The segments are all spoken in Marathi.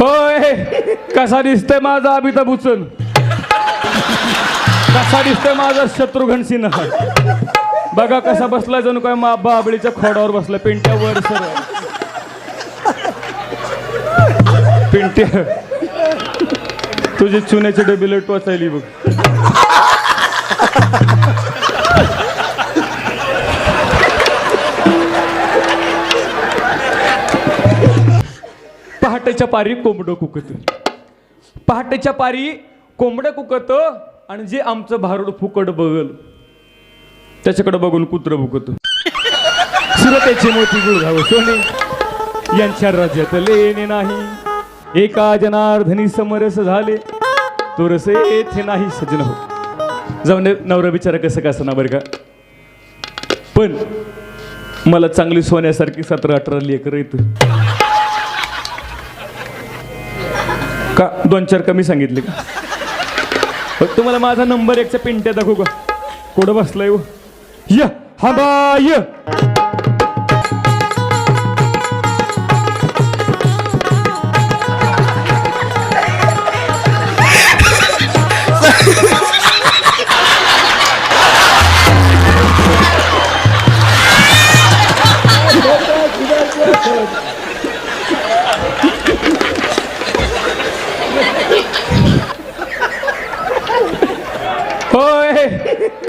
होय. कसा दिसतोय माझा अमिताभ उचन कसा दिसतोय माझा शत्रुघ्न सिन्हा बघा कसा बसलाय जणू काय मा बाबळीच्या खोडावर बसलाय. पिंट्यावर सर. पिंट्या. तुझी चुन्याची डबी लट वाचायली बघ. पहाटेच्या पारी कोंबडं कुकत. पहाटेच्या पारी कोंबडं कुकत आणि जे आमचं भारूड फुकट बघल त्याच्याकडे बघून कुत्र भुकत. सुरतेचे मोती गुळगाव सोने यांच्या राज्यात लेणे नाही. एका जनार्दनी समरस झाले तो रस येथे नाही सजन हो जाऊन नवरा बिचारा कसं का ना बरं का? पण मला चांगली सोन्यासारखी सतरा अठरा लेकर येत. का? दोन चार कमी सांगितले का? बघ, तुम्हाला माझा नंबर एकचा पिंट्या दाखवू का? कुठं बसलाय हो? हा बाय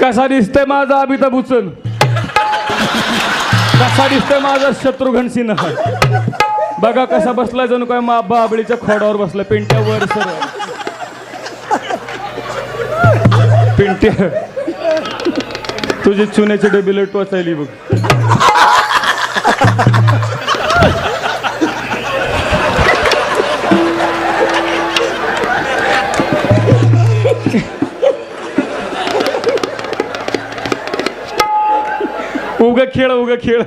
कसा दिसतंय माझा अमिताभ बच्चन? कसा दिसतोय माझा शत्रुघ्न सिन्हा? बघा कसा बसलाय जणू काय मा बाबळीच्या खोडावर बसलाय पिंट्यावर सर. पिंट्या तुझी चुन्याची डबी लट वाचायली बघ. उग खेळ उग खेळ.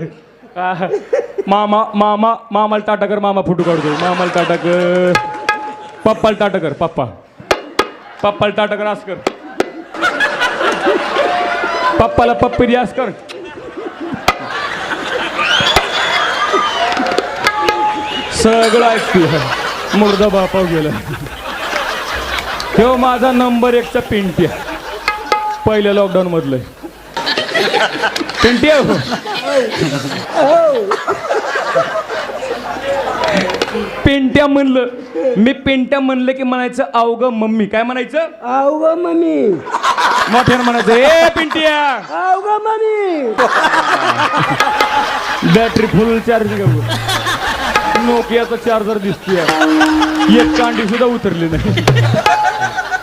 मामा मामा मामाला टाटाकर मामा फोटो काढतो मामाला टाटा कर पप्पाला टाटाकर पप्पा. पप्पाला टाटा आस कर पप्पाला पप्पी रियास कर सगळं ऐकतो मुर्दा बापाव गेला. हो माझा नंबर एकचा पिंट्या. पहिल्या लॉकडाऊन मधलं. पिंट्या हो पेंट्या म्हणलं. मी पेंट्या म्हणलं की म्हणायचं अवघ मम्मी. काय म्हणायचं? आव ग मम्मी. मोठ्यानं म्हणायचं ए पिंट्या. आव ग मम्मी बॅटरी फुल चार्ज घेऊ नोकियाचा चार्जर दिसतोय. एक कांडी सुद्धा उतरली नाही.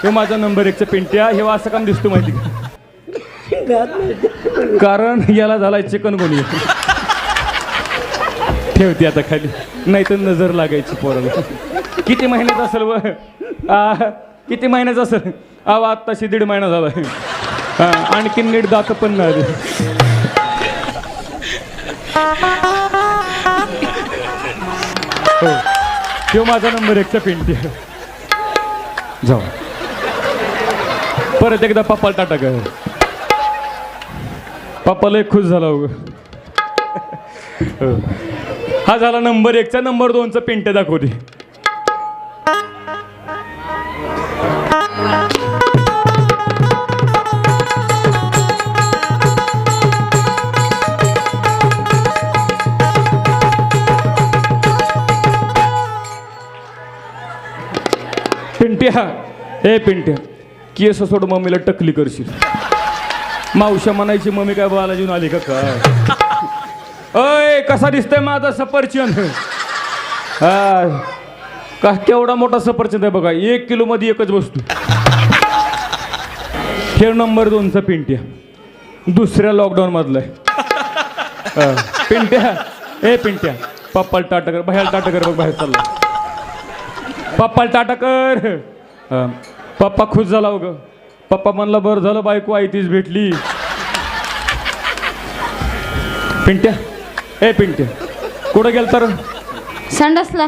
हे माझा नंबर एकचा पिंट्या. हे असं काम दिसतो माहिती का? कारण याला झालाय चिकन गोणी ठेवते आता खाली. नाही तर नजर लागायची पोराला. किती महिन्यात असेल व? आ, किती महिन्याचं असेल? अहो आत्ताशी दीड महिना झाला. आणखीन आणखी नीट दात पण नाही हो. तो माझा नंबर एकचा पिंटी जाऊ. परत एकदा पप्पाला टाटा कर. पप्पाला एक खुश झाला उग हा झाला नंबर एकचा नंबर दोनचा पिंट्या दाखवते पिंट्या. ए पिंट्या केस सोड मम्मीला टकली करशील. मावशा म्हणायची मम्मी काय बाला घेऊन आली का काय अय कसा दिसतंय माझा सफरचंद? हा. का केवढा मोठा सफरचंद आहे बघा एक किलो मध्ये एकच वस्तू. खेळ नंबर दोनचा पिंट्या. दुसऱ्या लॉकडाऊन मधला आहे. पिंट्या. ए पिंट्या. पप्पाला टाटा बाहेर टाटा बघ बाहेर चालला. पप्पाला टाटा पप्पा खुश झाला हो ग पप्पा म्हणला बरं झालं बायको आई तीच भेटली. पिंट्या ए पिंट्या कुठं गेल तर संडासला.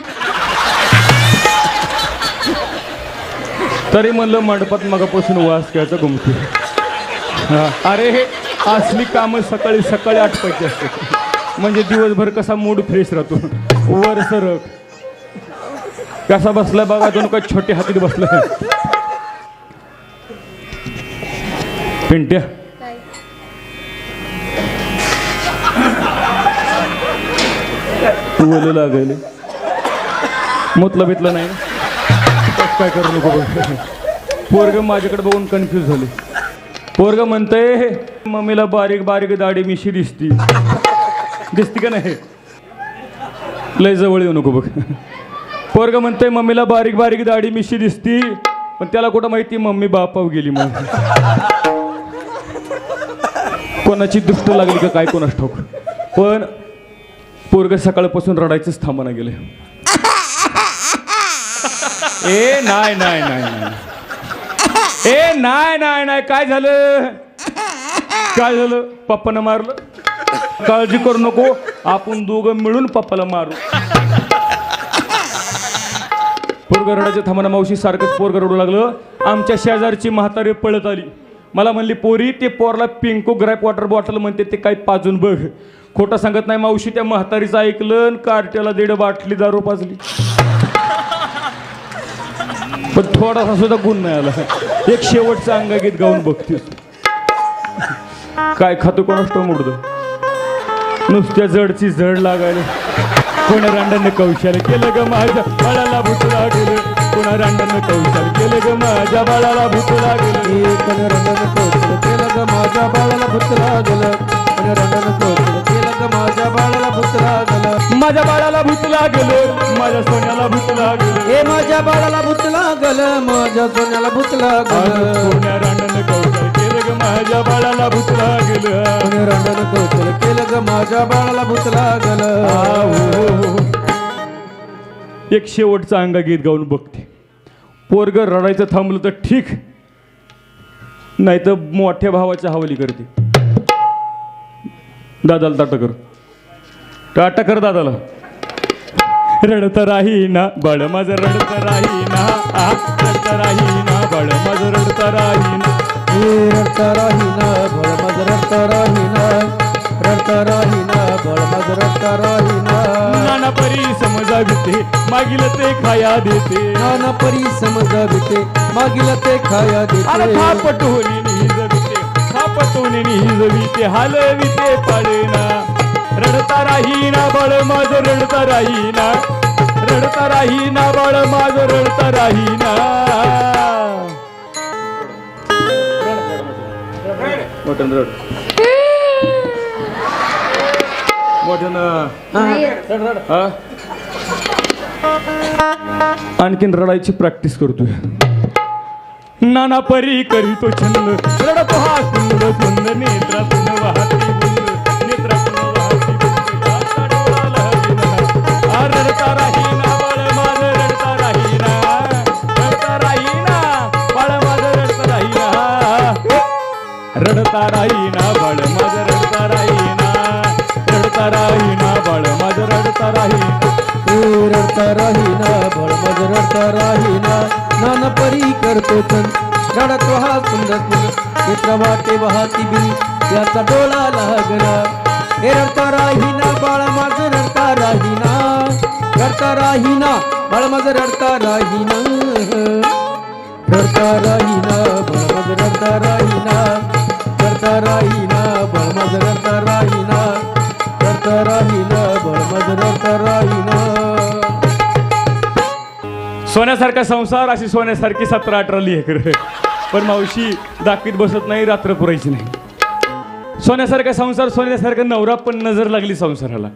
तरी म्हणलं मंडपात मगापासून वास घ्यायचा घुमते हा, अरे हे असली कामं सकाळी सकाळी आठवायची असते म्हणजे दिवसभर कसा मूड फ्रेश राहतो. वर सरक कसा बसलाय बघा दोन काय छोटे हातीत बसलाय. पिंट्या. तू बोलू लागेल. मुतलं बितलं नाही काय करू नको पोरग माझ्याकडे बघून कन्फ्यूज झाले. पोरग म्हणतंय मम्मीला बारीक बारीक दाढी मिशी दिसती. दिसती का नाही? लय जवळ येऊ नको बघ. पोरग म्हणतंय मम्मीला बारीक बारीक दाढी मिशी दिसती. पण त्याला कुठं माहिती मम्मी बापाव गेली मग कोणाची दुष्ट लागली का काय कोणास ठाऊक? पण पोरग सकाळपासून रडायचंच थांबना गेले. ए नाही नाही नाही नाही ए नाही नाही नाही काय झालं? काय झालं? पप्पानं मारलं? काळजी करू नको. आपण दोघं मिळून पप्पाला मारू. पोरग रडायचं थांबणा मावशी सारखंच पोरग रडू लागलं. आमच्या शेजारची म्हातारी पळत आली. मला म्हणली पोरी ते पोरला पिंको ग्रॅप वॉटर बॉटल म्हणते ते काही पाजून बघ. खोटं सांगत नाही मावशी त्या म्हातारीचं ऐकलं आणि कार्ट्याला दीड बाटली दारू पाजली. पण थोडासा सुद्धा गुण नाही आला. एक शेवटचं अंगागीत गाऊन बघते. काय खातो कोणाच मुडद नुसत्या जडची जड लागायला. कोणी रांडाने कौशल केलं ग माझ्या? फळाला भुतला लागलं कोणा रांडानं कौशल केलं ग माझ्या बाळाला भूत लागलं. पण रंगानं कोचलं केलं ग माझ्या बाळाला भूत लागलं. पण रंगानं कोचलं केलं ग माझ्या बाळाला भूत लागलं. माझ्या बाळाला भूत लागलं माझ्या सोन्याला भूत लागलं. ए माझ्या बाळाला भूत लागलं माझ्या सोन्याला भूत लागलं. कोण्या रांडानं कौशल केलं ग माझ्या बाळाला भूत लागलं. रंगानं कोचलं केलं ग माझ्या बाळाला भूत लागलं. एक शेवटचं अंगा गीत गाऊन बघते. पोरग रडायचं थांबलं तर ठीक. नाही तर मोठ्या भावाच्या हवाली करते. दादाला ताटकर कर. टाटा कर दादाला. रडत राही ना बाळ माझं रडत राही ना रडत राही ना बाळ माझं रडत राही ना ए रडता राहीना बळ माझं रडता राहीना. रडता राहीना बळ माझं रडता राहीना. नाना परी समजाविते मागील ते खाया देते. नाना परी समजाविते मागील ते खाया देते. थापटोनी निजविते थापटोनी निजविते हलविते पाळेना. रडता राहीना बाळ माझ रडता राहीना. रडता राहीना बाळ माझ रडता राहीना. हा? आणखीन रडायची प्रॅक्टिस करतोय. नाना परी करीतो छंद. रडतो हा सुंद सुंद नेत्रातून वाहती बुंद. नेत्रातून वाहती रडता माझं रडता रडता राहीना बाळ माझं रडता राहीना बळ रडता राहीना. नाना परी करतो छंद रडतो हा सुंदर मित्र वाटे वाहती बिन याचा डोळा लागला हे रडता राहीना बाळ माझ रडता राहीना. रडता राहीना बाळ माझ रडता राहीना. रडता राहीना बाळ माझ रडता राहीना. रडता राहीना बाळ माझ रडता राहीना. रडता राहीना बळ माझ रडता राहीना. सोन्यासारखा संसार अशी सोन्यासारखी सतरा अठरा लेकर पण मावशी दाखवीत बसत नाही रात्र पुरायची नाही. सोन्यासारखा संसार सोन्यासारखा नवरा पण नजर लागली संसाराला.